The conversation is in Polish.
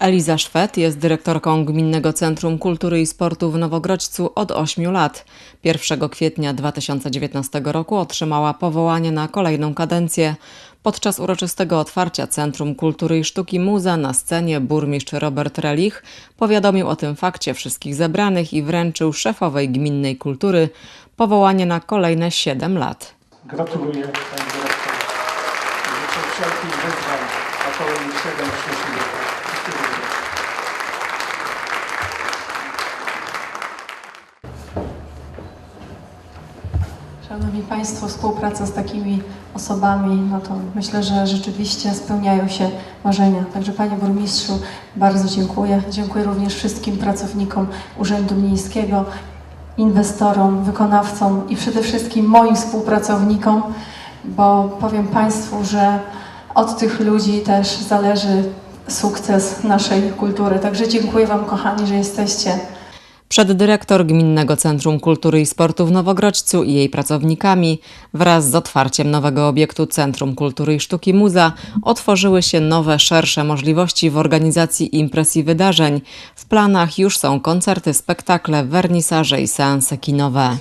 Eliza Szwed jest dyrektorką Gminnego Centrum Kultury i Sportu w Nowogrodźcu od 8 lat. 1 kwietnia 2019 roku otrzymała powołanie na kolejną kadencję. Podczas uroczystego otwarcia Centrum Kultury i Sztuki Muza na scenie burmistrz Robert Relich powiadomił o tym fakcie wszystkich zebranych i wręczył szefowej Gminnej Kultury powołanie na kolejne 7 lat. Gratuluję Panie Dyrektorze. Życzę wszelkich wyzwań na kolejnych 7 przyszłych Szanowni Państwo, współpraca z takimi osobami, no to myślę, że rzeczywiście spełniają się marzenia. Także Panie Burmistrzu, bardzo dziękuję. Dziękuję również wszystkim pracownikom Urzędu Miejskiego, inwestorom, wykonawcom i przede wszystkim moim współpracownikom, bo powiem Państwu, że od tych ludzi też zależy sukces naszej kultury. Także dziękuję Wam, kochani, że jesteście. Przeddyrektor Gminnego Centrum Kultury i Sportu w Nowogrodźcu i jej pracownikami wraz z otwarciem nowego obiektu Centrum Kultury i Sztuki Muza otworzyły się nowe, szersze możliwości w organizacji imprez i wydarzeń. W planach już są koncerty, spektakle, wernisaże i seanse kinowe.